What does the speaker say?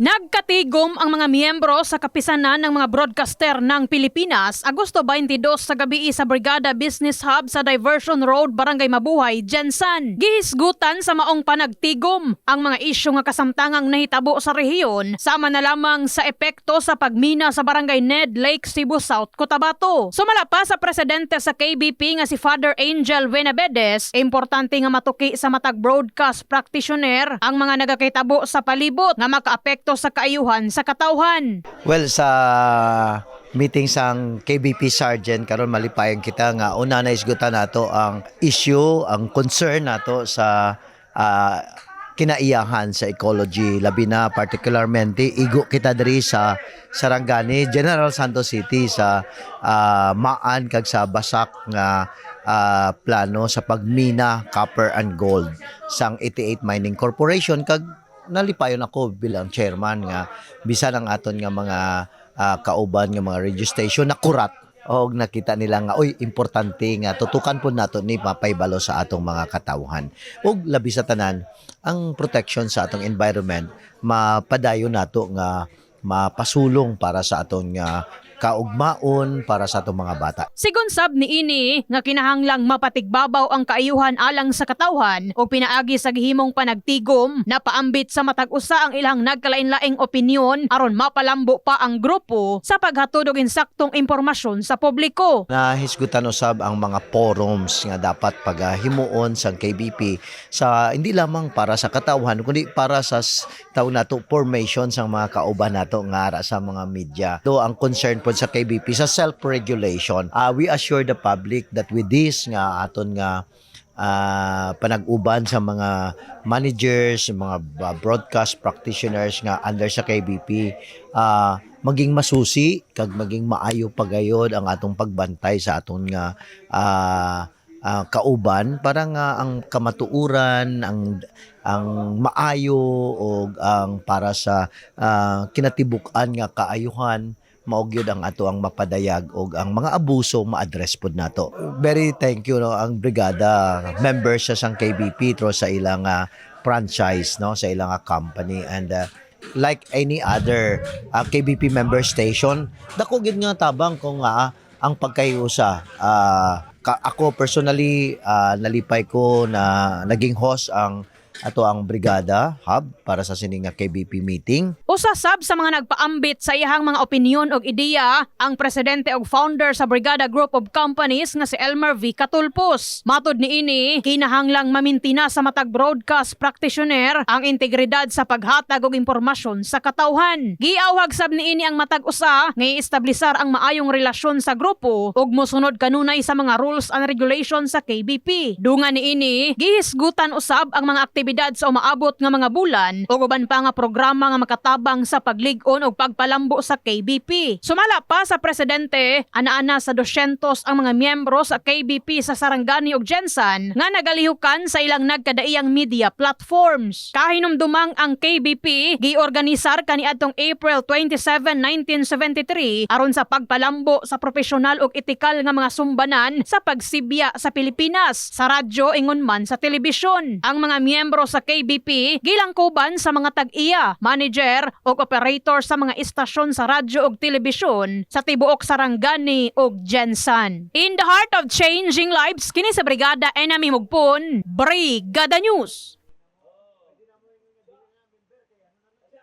Nagkatigom ang mga miyembro sa kapisanan ng mga broadcaster ng Pilipinas Agosto 22 sa gabi sa Brigada Business Hub sa Diversion Road, Barangay Mabuhay, Jensan. Gihisgutan sa maong panagtigom ang mga isyu nga kasamtangang nahitabo sa rehiyon sama na lamang sa epekto sa pagmina sa Barangay Ned Lake, Cebu South, Cotabato. Sumala pa sa presidente sa KBP nga si Father Angel Venabedes, importante nga matuki sa matag broadcast practitioner ang mga nagakitabo sa palibot nga makaapekto sa kaayuhan sa katawhan. Well, sa meeting sang KBP Sergeant karon malipayan kita nga una na isgutan nato ang issue, ang concern nato sa ah, kinaiyahan sa ecology labi na particularmente igo kita diri sa Sarangani, General Santos City sa ah, Maan kag sa Basak nga ah, plano sa pagmina copper and gold sang 88 Mining Corporation kag nalipayon ako bilang chairman nga bisan ang aton nga mga ah, kauban nga mga registration na kurat. Og nakita nila nga oy importante nga tutukan po nato ni mapaybalo sa atong mga katawhan. Ug labi sa tanan ang protection sa atong environment mapadayon nato nga mapasulong para sa atong nga kaugmaon para sa atong mga bata Sigon sab ni ini nga kinahanglang mapatigbabaw ang kaayuhan alang sa katawhan o pinaagi sa gihimong panagtigom na paambit sa matag usa ang ilang nagkalain-laing opinyon aron mapalambo pa ang grupo sa paghatod og insaktong impormasyon sa publiko. na hisgutan usab ang mga forums nga dapat pagahimuon sa KBP sa hindi lamang para sa katawhan kundi para sa tawag nato formation sa mga kauban nato nga ara sa mga media. Do ang concern po sa KBP sa self-regulation. Ah, we assure the public that with this nga aton nga ah, panag-uban sa mga managers, mga ba- broadcast practitioners nga under sa KBP ah, maging masusi kag maging maayo pagayod ang atong pagbantay sa aton nga ah, ah, kauban para nga ang kamatuuran ang ang maayo o ang para sa ah, kinatibuk-an nga kaayuhan maog yun ang ato ang mapadayag og ang mga abuso ma-address pod nato. Very thank you no ang brigada members sa sang KBP through sa ilang ah, franchise no sa ilang ah, company and ah, like any other ah, KBP member station dako gid nga tabang kung nga ang pagkayusa ah, ka- ako personally ah, nalipay ko na naging host ang ato ang brigada hub para sa sining nga KBP meeting Usa sab sa mga nagpaambit sa iyahang mga opinyon og ideya ang presidente ug founder sa Brigada Group of Companies nga si Elmer V. Catulpos. Matod ni ini, kinahanglang mamintina sa matag broadcast practitioner ang integridad sa paghatag og impormasyon sa katawhan. Giawhag sab ni ini ang matag usa nga iestablisar ang maayong relasyon sa grupo ug mosunod kanunay sa mga rules and regulations sa KBP. Dungan ni ini, gihisgutan usab ang mga aktibidad sa umaabot nga mga bulan ug uban pa nga programa nga makatabang sa paglig-on ug pagpalambo sa KBP. Sumala pa sa presidente, ana-ana sa 200 ang mga miyembro sa KBP sa Sarangani ug Jensan nga nagalihukan sa ilang nagkadaiyang media platforms. Kahinumdumang ang KBP giorganisar kaniadtong April 27, 1973 aron sa pagpalambo sa profesional ug etikal nga mga sumbanan sa pagsibya sa Pilipinas sa radyo ingon man sa telebisyon. Ang mga miyembro sa KBP gilangkuban sa mga tag-iya, manager ug operator sa mga istasyon sa radyo ug telebisyon sa tibuok Sarangani ug Jensan. In the heart of changing lives kini sa Brigada Enemy Mugpon, Brigada News.